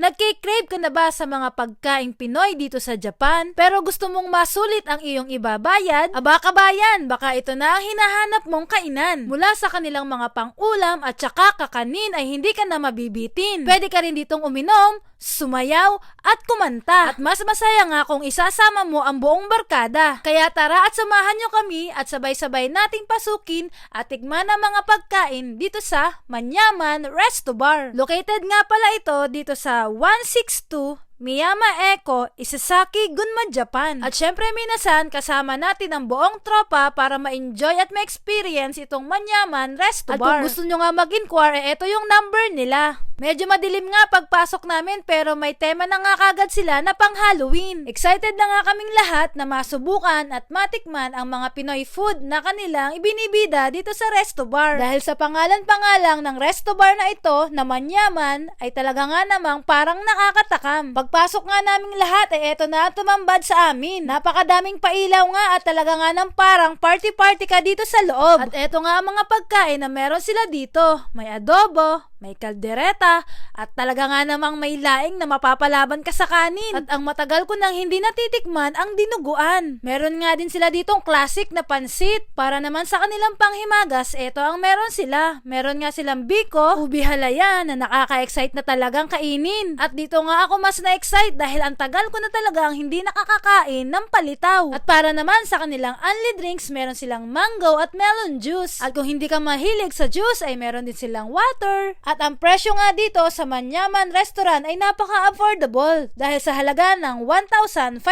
Nagkikrave ka na ba sa mga pagkaing Pinoy dito sa Japan? Pero gusto mong masulit ang iyong ibabayad? Aba kabayan, baka ito na ang hinahanap mong kainan. Mula sa kanilang mga pang-ulam at saka kakanin ay hindi ka na mabibitin. Pwede ka rin ditong uminom, sumayaw, at kumanta. At mas masaya nga kung isasama mo ang buong barkada. Kaya tara at samahan nyo kami at sabay-sabay nating pasukin at tikman ang mga pagkain dito sa Manyaman Resto Bar. Located nga pala ito dito sa 162 Miyama Eko, Isasaki, Gunma, Japan. At syempre minasan, kasama natin ang buong tropa para ma-enjoy at ma-experience itong manyaman resto bar. At kung gusto nyo nga mag-inquire, eh, ito yung number nila. Medyo madilim nga pagpasok namin pero may tema na nga kagad sila na pang Halloween. Excited na nga kaming lahat na masubukan at matikman ang mga Pinoy food na kanilang ibinibida dito sa resto bar. Dahil sa pangalan-pangalang ng resto bar na ito na manyaman ay talaga nga namang parang nakakatakam. Pagpasok nga naming lahat ay eto na tumambad sa amin. Napakadaming pailaw nga at talaga nga ng parang party-party ka dito sa loob. At eto nga ang mga pagkain na meron sila dito. May adobo, may kaldereta, at talaga nga namang may laing na mapapalaban ka sa kanin. At ang matagal ko nang hindi natitikman ang dinuguan. Meron nga din sila ditong classic na pansit. Para naman sa kanilang panghimagas, eto ang meron sila. Meron nga silang biko, ubi halaya na nakaka-excite na talagang kainin. At dito nga ako mas na-excite dahil ang tagal ko na talagang hindi nakakakain ng palitaw. At para naman sa kanilang only drinks, meron silang mango at melon juice. At kung hindi ka mahilig sa juice, ay meron din silang water. At ang presyo nga dito sa Manyaman Restaurant ay napaka-affordable dahil sa halaga ng 1,500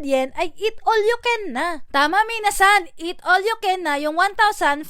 yen ay eat all you can na. Tama minasan, eat all you can na yung 1,500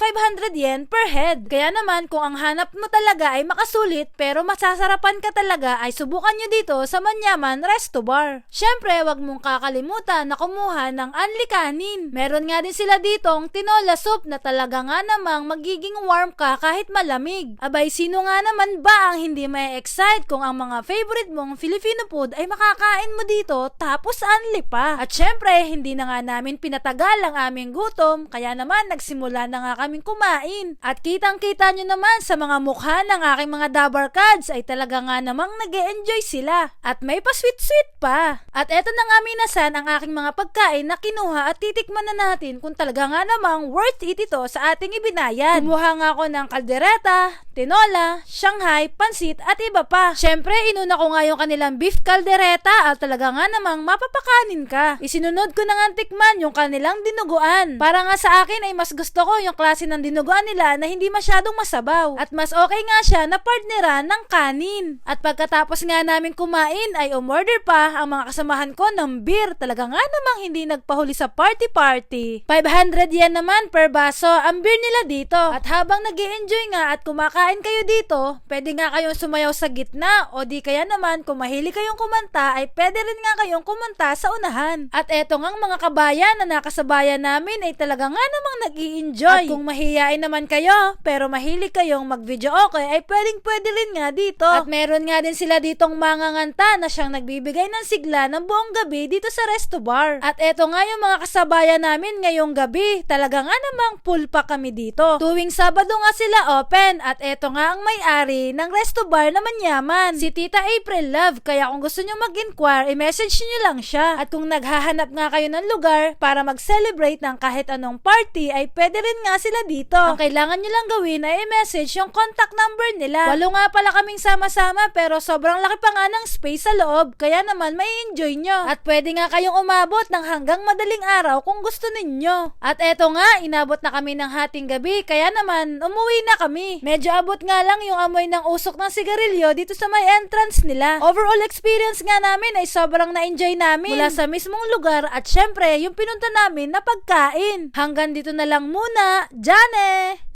yen per head. Kaya naman kung ang hanap mo talaga ay makasulit pero masasarapan ka talaga ay subukan nyo dito sa Manyaman Resto Bar. Syempre, wag mong kakalimutan na kumuha ng anli kanin. Meron nga din sila ditong tinola soup na talaga nga namang magiging warm ka kahit malamig. Abay, sino nga naman ba ang hindi may excite kung ang mga favorite mong Filipino food ay makakain mo dito tapos anli pa? At syempre, hindi na nga namin pinatagal ang aming gutom kaya naman nagsimula na nga kaming kumain. At kitang-kita nyo naman sa mga mukha ng aking mga dabar cards ay talaga nga namang nag enjoy sila. At may pa sweet-sweet pa. At eto na nga minasan ang aking mga pagkain na kinuha at titikman na natin kung talaga nga namang worth it ito sa ating ibinayad. Kumuha nga ako ng kaldereta, tinola, Shanghai, pansit at iba pa. Syempre, inuna ko nga yung kanilang beef caldereta at talaga nga namang mapapakanin ka. Isinunod ko na nga tikman yung kanilang dinuguan. Para nga sa akin ay mas gusto ko yung klase ng dinuguan nila na hindi masyadong masabaw. At mas okay nga siya na partneran ng kanin. At pagkatapos nga namin kumain ay umorder pa ang mga kasamahan ko ng beer. Talaga nga namang hindi nagpahuli sa party-party. 500 yen naman per baso ang beer nila dito. At habang nag enjoy nga at kumakain kayo dito, pwede nga kayong sumayaw sa gitna o di kaya naman kung mahilig kayong kumanta ay pwede rin nga kayong kumanta sa unahan. At eto nga mga kabayan na nakasabayan namin ay talaga nga namang nag enjoy At kung mahihain naman kayo pero mahilig kayong mag-video okay ay pwedeng pwede rin nga dito. At meron nga din sila ditong mga nganta na siyang nagbibigay ng sigla ng buong gabi dito sa resto bar. At eto nga yung mga kasabayan namin ngayong gabi. Talaga nga namang full pa kami dito. Tuwing Sabado nga sila open at eto nga ang may-ari ng resto bar na manyaman. Si Tita April Love. Kaya kung gusto nyo mag-inquire, i-message nyo lang siya. At kung naghahanap nga kayo ng lugar para mag-celebrate ng kahit anong party, ay pwede rin nga sila dito. Ang kailangan nyo lang gawin ay i-message yung contact number nila. Walo nga pala kaming sama-sama pero sobrang laki pa nga ng space sa loob. Kaya naman may enjoy nyo. At pwede nga kayong umabot ng hanggang madaling araw kung gusto ninyo. At eto nga, inabot na kami ng hating gabi. Kaya naman, umuwi na kami. Medyo abot nga lang yung amoy ng usok ng sigarilyo dito sa may entrance nila. Overall experience nga namin ay sobrang na-enjoy namin. Mula sa mismong lugar at syempre yung pinunta namin na pagkain. Hanggang dito na lang muna. Jane!